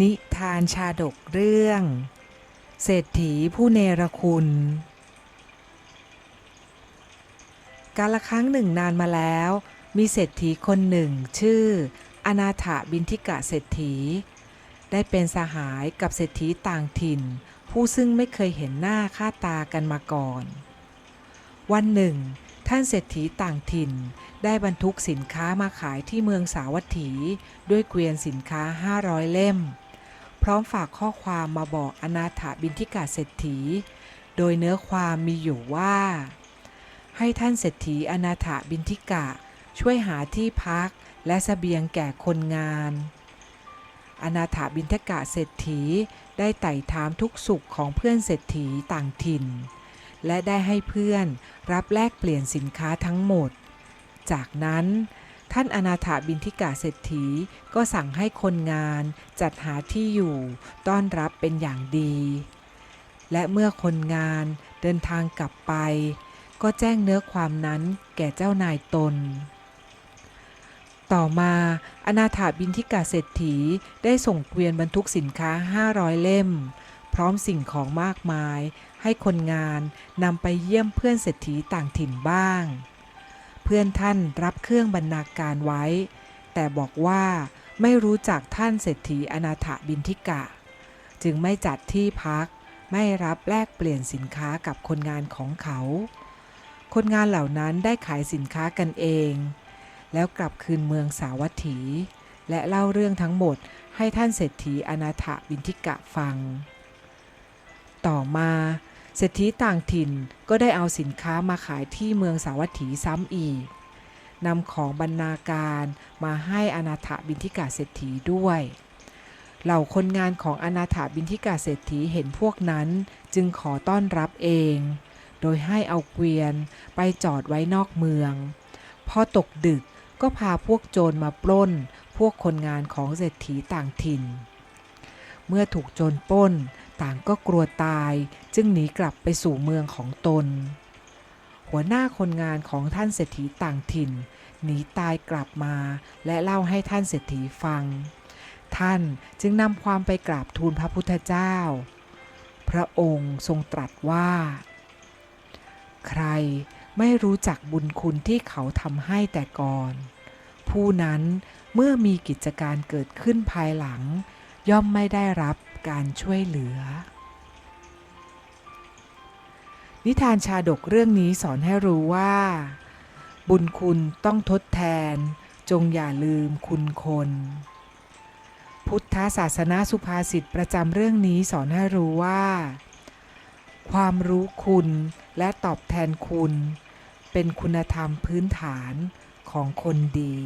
นิทานชาดกเรื่อง เศรษฐีผู้เนรคุณ กาลครั้งหนึ่งนานมาแล้ว มีเศรษฐีคนหนึ่ง ชื่อ อนาถบินทิกะเศรษฐี ได้เป็นสหายกับเศรษฐีต่างถิ่น ผู้ซึ่งไม่เคยเห็นหน้าค่าตากันมาก่อน วันหนึ่ง ท่านเศรษฐีต่างถิ่นได้บรรทุกสินค้ามาขายที่เมืองสาวัตถี ด้วยเกวียนสินค้า 500 เล่ม พร้อมฝากข้อความมาบอกอนาถาบินทิกาเศรษฐี โดยเนื้อความมีอยู่ว่า ให้ท่านเศรษฐีอนาถาบินทิกะ ช่วยหาที่พักและเสบียงแก่คนงาน อนาถาบินทิกะเศรษฐีได้ไต่ถามทุกสุขของเพื่อนเศรษฐีต่างถิ่น และได้ให้เพื่อนรับแลกเปลี่ยนสินค้าทั้งหมด จากนั้น ท่านอนาถาบินทิกาเศรษฐีก็สั่งให้คนงานจัดหาที่อยู่ ต้อนรับเป็นอย่างดี และเมื่อคนงานเดินทางกลับไป ก็แจ้งเนื้อความนั้นแก่เจ้านายตน ต่อมาอนาถาบินทิกาเศรษฐีได้ส่งเกวียนบรรทุกสินค้า 500 เล่ม พร้อมสิ่งของมากมาย ให้คนงานนำไปเยี่ยมเพื่อนเศรษฐีต่างถิ่นบ้าง เพื่อนท่านรับเครื่องบรรณาการไว้ แต่บอกว่าไม่รู้จักท่านเศรษฐีอนาถบินทิกะ จึงไม่จัดที่พัก ไม่รับแลกเปลี่ยนสินค้ากับคนงานของเขา คนงานเหล่านั้นได้ขายสินค้ากันเอง แล้วกลับคืนเมืองสาวัตถี และเล่าเรื่องทั้งหมดให้ท่านเศรษฐีอนาถบินทิกะฟัง ต่อมา เศรษฐีต่างถิ่นก็ได้เอาสินค้ามาขายที่เมืองสาวัตถีซ้ำอีกนำของบรรณาการมาให้อนาถบินทิกาเศรษฐีด้วย เหล่าคนงานของอนาถบินทิกาเศรษฐีเห็นพวกนั้นจึงขอต้อนรับเอง โดยให้เอาเกวียนไปจอดไว้นอกเมือง พอตกดึกก็พาพวกโจรมาปล้น พวกคนงานของเศรษฐีต่างถิ่น เมื่อถูกโจรปล้น ต่างก็กลัวตายจึงหนีกลับไปสู่เมืองของตน หัวหน้าคนงานของท่านเศรษฐีต่างถิ่น หนีตายกลับมาและเล่าให้ท่านเศรษฐีฟัง ท่านจึงนำความไปกราบทูลพระพุทธเจ้า พระองค์ทรงตรัสว่า ใครไม่รู้จักบุญคุณที่เขาทำให้แต่ก่อน ผู้นั้นเมื่อมีกิจการเกิดขึ้นภายหลัง ย่อมไม่ได้รับ การช่วยเหลือ นิทานชาดกเรื่องนี้สอนให้รู้ว่า บุญคุณต้องทดแทน จงอย่าลืมคุณคน พุทธศาสนาสุภาษิตประจำเรื่องนี้สอนให้รู้ว่า ความรู้คุณและตอบแทนคุณ เป็นคุณธรรมพื้นฐานของคนดี